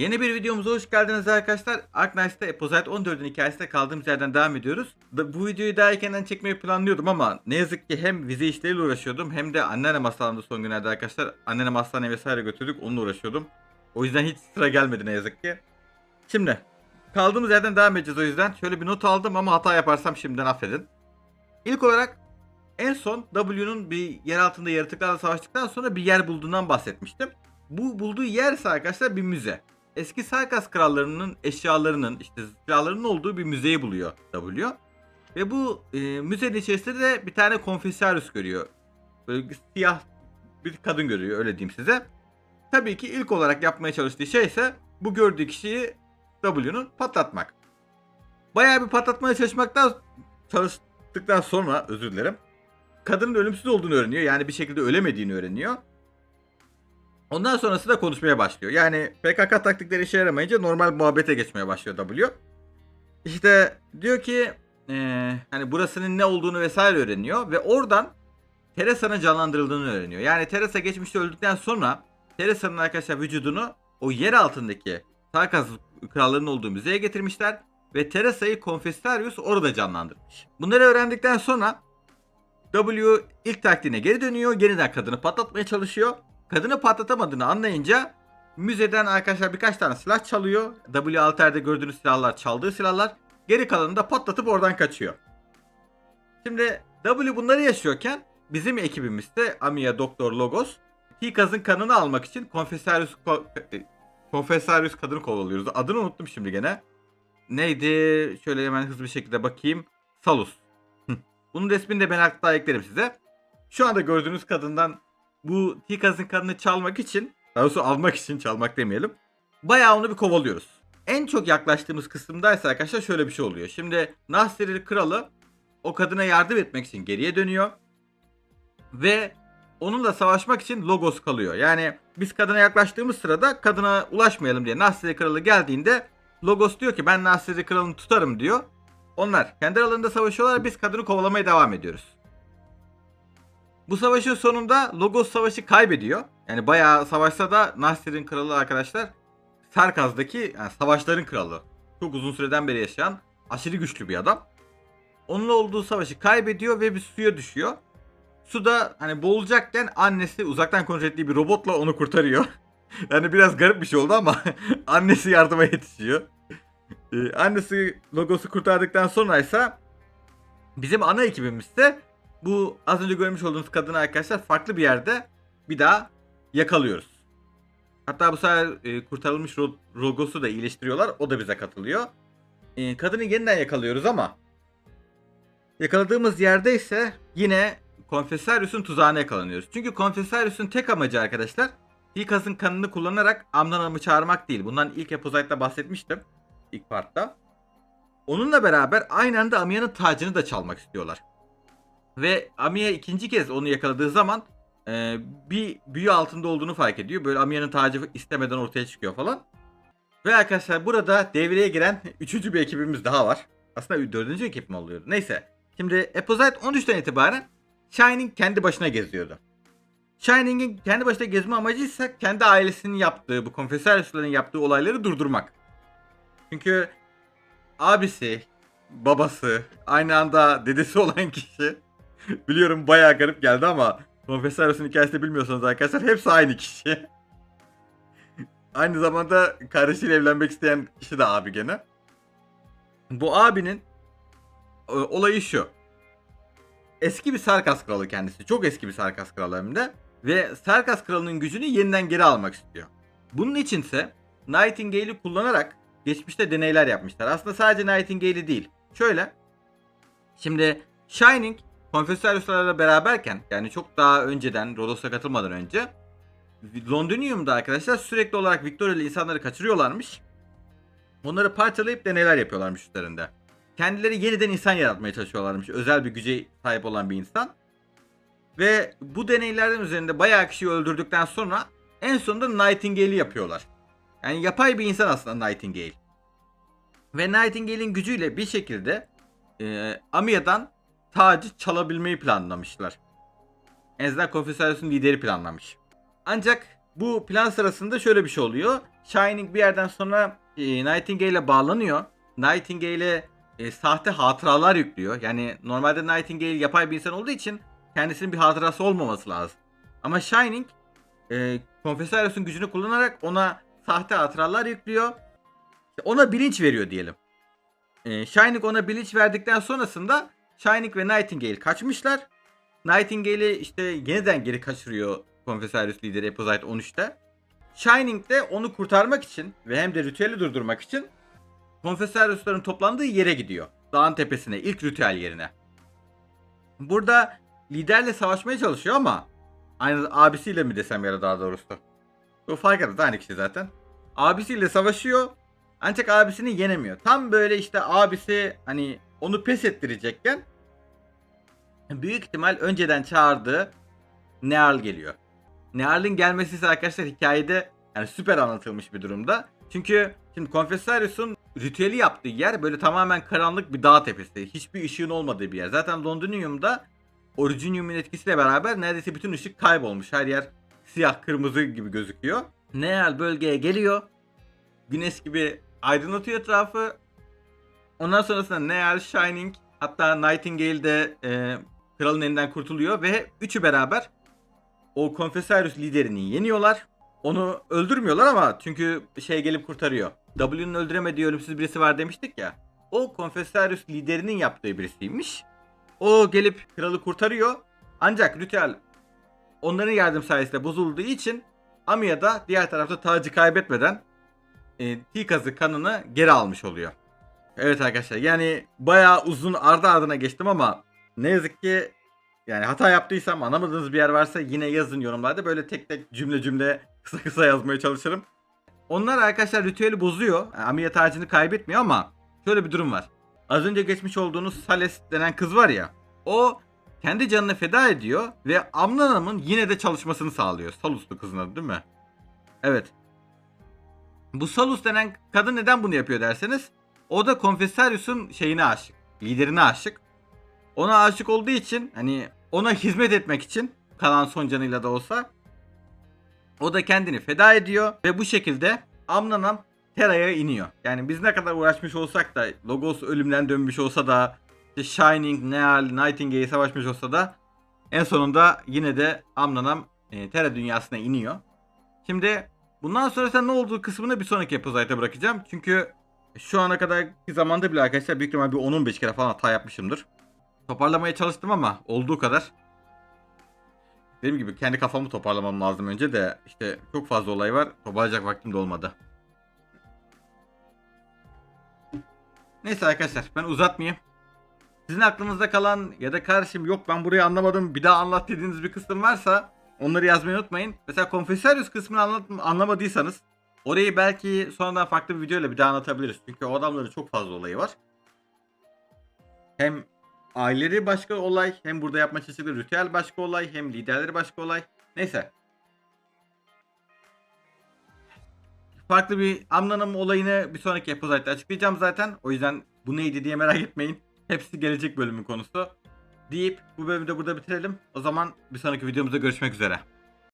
Yeni bir videomuza hoş geldiniz arkadaşlar. Arknight'ta Eposite 14'ün hikayesinde kaldığımız yerden devam ediyoruz. Bu videoyu daha erkenden çekmeyi planlıyordum ama ne yazık ki hem vize işleriyle uğraşıyordum hem de anneannem hastalandı son günlerde arkadaşlar. Anneannem hastaneye vesaire götürdük onunla uğraşıyordum. O yüzden hiç sıra gelmedi ne yazık ki. Şimdi kaldığımız yerden devam edeceğiz o yüzden. Şöyle bir not aldım ama hata yaparsam şimdiden affedin. İlk olarak en son W'nun bir yer altında yaratıklarla savaştıktan sonra bir yer bulduğundan bahsetmiştim. Bu bulduğu yer ise arkadaşlar bir müze. Eski Sarkas krallarının eşyalarının işte silahlarının olduğu bir müzeyi buluyor W. Ve bu e, müzenin içerisinde de bir tane konfesyarus görüyor. Böyle siyah bir kadın görüyor öyle diyeyim size. Tabii ki ilk olarak yapmaya çalıştığı şey ise bu gördüğü kişiyi W'nun patlatmak. Bayağı bir patlatmaya çalışmaktan çalıştıktan sonra özür dilerim. Kadının ölümsüz olduğunu öğreniyor. Yani bir şekilde ölemediğini öğreniyor. Ondan sonrası da konuşmaya başlıyor. Yani PKK taktikleri işe yaramayınca normal muhabbete geçmeye başlıyor W. İşte diyor ki eee, hani burasının ne olduğunu vesaire öğreniyor ve oradan Teresa'nın canlandırıldığını öğreniyor. Yani Teresa geçmişte öldükten sonra Teresa'nın arkadaşlar vücudunu o yer altındaki Sarkas krallarının olduğu müzeye getirmişler ve Teresa'yı Confessarius orada canlandırmış. Bunları öğrendikten sonra W ilk taktiğine geri dönüyor. Yeniden kadını patlatmaya çalışıyor. Kadını patlatamadığını anlayınca müzeden arkadaşlar birkaç tane silah çalıyor. W Alter'de gördüğünüz silahlar çaldığı silahlar. Geri kalanını da patlatıp oradan kaçıyor. Şimdi W bunları yaşıyorken bizim ekibimiz de Amiya Doktor Logos Hikaz'ın kanını almak için Confessarius, ko- e, kadını kovalıyoruz. Adını unuttum şimdi gene. Neydi? Şöyle hemen hızlı bir şekilde bakayım. Salus. Bunun resmini de ben hatta eklerim size. Şu anda gördüğünüz kadından bu Hikaz'ın kanını çalmak için, daha doğrusu almak için çalmak demeyelim. Bayağı onu bir kovalıyoruz. En çok yaklaştığımız kısımdaysa arkadaşlar şöyle bir şey oluyor. Şimdi Nasiril kralı o kadına yardım etmek için geriye dönüyor. Ve onunla savaşmak için Logos kalıyor. Yani biz kadına yaklaştığımız sırada kadına ulaşmayalım diye Nasiril kralı geldiğinde Logos diyor ki ben Nasiril kralını tutarım diyor. Onlar kendi aralarında savaşıyorlar biz kadını kovalamaya devam ediyoruz. Bu savaşın sonunda Logos savaşı kaybediyor. Yani bayağı savaşsa da Nasir'in kralı arkadaşlar Sarkaz'daki yani savaşların kralı. Çok uzun süreden beri yaşayan aşırı güçlü bir adam. Onunla olduğu savaşı kaybediyor ve bir suya düşüyor. Suda hani boğulacakken annesi uzaktan kontrol ettiği bir robotla onu kurtarıyor. yani biraz garip bir şey oldu ama annesi yardıma yetişiyor. Ee, annesi Logos'u kurtardıktan sonra ise bizim ana ekibimiz de bu az önce görmüş olduğunuz kadını arkadaşlar farklı bir yerde bir daha yakalıyoruz. Hatta bu sefer e, kurtarılmış Rogos'u da iyileştiriyorlar. O da bize katılıyor. E, kadını yeniden yakalıyoruz ama yakaladığımız yerde ise yine Confessarius'un tuzağına yakalanıyoruz. Çünkü Confessarius'un tek amacı arkadaşlar Hikaz'ın kanını kullanarak Amnanam'ı çağırmak değil. Bundan ilk Eposite'da bahsetmiştim. ilk partta. Onunla beraber aynı anda Amiya'nın tacını da çalmak istiyorlar. Ve Amiya ikinci kez onu yakaladığı zaman e, bir büyü altında olduğunu fark ediyor. Böyle Amiya'nın tacı istemeden ortaya çıkıyor falan. Ve arkadaşlar burada devreye giren üçüncü bir ekibimiz daha var. Aslında dördüncü ekip mi oluyor? Neyse. Şimdi Eposite 13'ten itibaren Shining kendi başına geziyordu. Shining'in kendi başına gezme amacı ise kendi ailesinin yaptığı, bu konfesörlerin yaptığı olayları durdurmak. Çünkü abisi, babası, aynı anda dedesi olan kişi Biliyorum bayağı garip geldi ama Confessorius'un hikayesini bilmiyorsanız arkadaşlar hepsi aynı kişi. aynı zamanda kardeşiyle evlenmek isteyen kişi de abi gene. Bu abinin e, olayı şu. Eski bir Sarkas kralı kendisi. Çok eski bir Sarkas kralı hem de. Ve Sarkas kralının gücünü yeniden geri almak istiyor. Bunun içinse Nightingale'i kullanarak geçmişte deneyler yapmışlar. Aslında sadece Nightingale'i değil. Şöyle. Şimdi Shining Konfesörlüslerle beraberken yani çok daha önceden Rodos'a katılmadan önce Londinium'da arkadaşlar sürekli olarak Victoria'lı insanları kaçırıyorlarmış. Onları parçalayıp deneyler yapıyorlarmış üstlerinde. Kendileri yeniden insan yaratmaya çalışıyorlarmış. Özel bir güce sahip olan bir insan. Ve bu deneylerden üzerinde bayağı kişiyi öldürdükten sonra en sonunda Nightingale'i yapıyorlar. Yani yapay bir insan aslında Nightingale. Ve Nightingale'in gücüyle bir şekilde e, Amiya'dan tacı çalabilmeyi planlamışlar. En azından Confessorius'un lideri planlamış. Ancak bu plan sırasında şöyle bir şey oluyor. Shining bir yerden sonra e, Nightingale'e bağlanıyor. Nightingale'e e, sahte hatıralar yüklüyor. Yani normalde Nightingale yapay bir insan olduğu için kendisinin bir hatırası olmaması lazım. Ama Shining e, Confessarius'un gücünü kullanarak ona sahte hatıralar yüklüyor. Ona bilinç veriyor diyelim. E, Shining ona bilinç verdikten sonrasında Shining ve Nightingale kaçmışlar. Nightingale'i işte yeniden geri kaçırıyor Confessarius lideri Epozite 13'te. Shining de onu kurtarmak için ve hem de ritüeli durdurmak için Confessarius'ların toplandığı yere gidiyor. Dağın tepesine, ilk ritüel yerine. Burada liderle savaşmaya çalışıyor ama aynı abisiyle mi desem ya da daha doğrusu. Bu fark etmez aynı kişi zaten. Abisiyle savaşıyor ancak abisini yenemiyor. Tam böyle işte abisi hani onu pes ettirecekken büyük ihtimal önceden çağırdığı Nearl geliyor. Nearl'in gelmesi ise arkadaşlar hikayede yani süper anlatılmış bir durumda. Çünkü şimdi Confessarius'un ritüeli yaptığı yer böyle tamamen karanlık bir dağ tepesi. Hiçbir ışığın olmadığı bir yer. Zaten Londinium'da Originium'un etkisiyle beraber neredeyse bütün ışık kaybolmuş. Her yer siyah kırmızı gibi gözüküyor. Neal bölgeye geliyor. Güneş gibi aydınlatıyor etrafı. Ondan sonrasında Neal, Shining hatta Nightingale de e, kralın elinden kurtuluyor ve üçü beraber o Confessarius liderini yeniyorlar. Onu öldürmüyorlar ama çünkü şey gelip kurtarıyor. W'nun öldüremediği ölümsüz birisi var demiştik ya. O Confessarius liderinin yaptığı birisiymiş. O gelip kralı kurtarıyor. Ancak ritüel onların yardım sayesinde bozulduğu için Amiya da diğer tarafta tacı kaybetmeden e, Tikaz'ı kanını geri almış oluyor. Evet arkadaşlar yani bayağı uzun ardı ardına geçtim ama ne yazık ki yani hata yaptıysam anlamadığınız bir yer varsa yine yazın yorumlarda. Böyle tek tek cümle cümle kısa kısa yazmaya çalışırım. Onlar arkadaşlar ritüeli bozuyor. Yani Amiya tacını kaybetmiyor ama şöyle bir durum var. Az önce geçmiş olduğunuz Sales denen kız var ya. O kendi canını feda ediyor ve Amnanam'ın yine de çalışmasını sağlıyor. Salus'lu kızın adı değil mi? Evet. Bu Salus denen kadın neden bunu yapıyor derseniz o da Confessarius'un şeyine aşık. Liderine aşık. Ona aşık olduğu için hani ona hizmet etmek için kalan son canıyla da olsa o da kendini feda ediyor ve bu şekilde Amnanam Terra'ya iniyor. Yani biz ne kadar uğraşmış olsak da Logos ölümden dönmüş olsa da işte Shining, Neal, Nightingale savaşmış olsa da en sonunda yine de Amnanam e, Terra dünyasına iniyor. Şimdi bundan sonra ne olduğu kısmını bir sonraki epizode'a bırakacağım. Çünkü şu ana kadarki zamanda bile arkadaşlar büyük ihtimal bir 10-15 kere falan hata yapmışımdır. Toparlamaya çalıştım ama olduğu kadar. Dediğim gibi kendi kafamı toparlamam lazım önce de işte çok fazla olay var. Toparlayacak vaktim de olmadı. Neyse arkadaşlar ben uzatmayayım. Sizin aklınızda kalan ya da kardeşim yok ben burayı anlamadım bir daha anlat dediğiniz bir kısım varsa onları yazmayı unutmayın. Mesela Confessarius kısmını anlamadıysanız orayı belki sonradan farklı bir videoyla bir daha anlatabiliriz. Çünkü o adamların çok fazla olayı var. Hem aileleri başka olay hem burada yapma çalıştıkları ritüel başka olay hem liderleri başka olay. Neyse. Farklı bir Amnanım olayını bir sonraki epizode'da açıklayacağım zaten. O yüzden bu neydi diye merak etmeyin. Hepsi gelecek bölümün konusu. Deyip bu bölümü de burada bitirelim. O zaman bir sonraki videomuzda görüşmek üzere.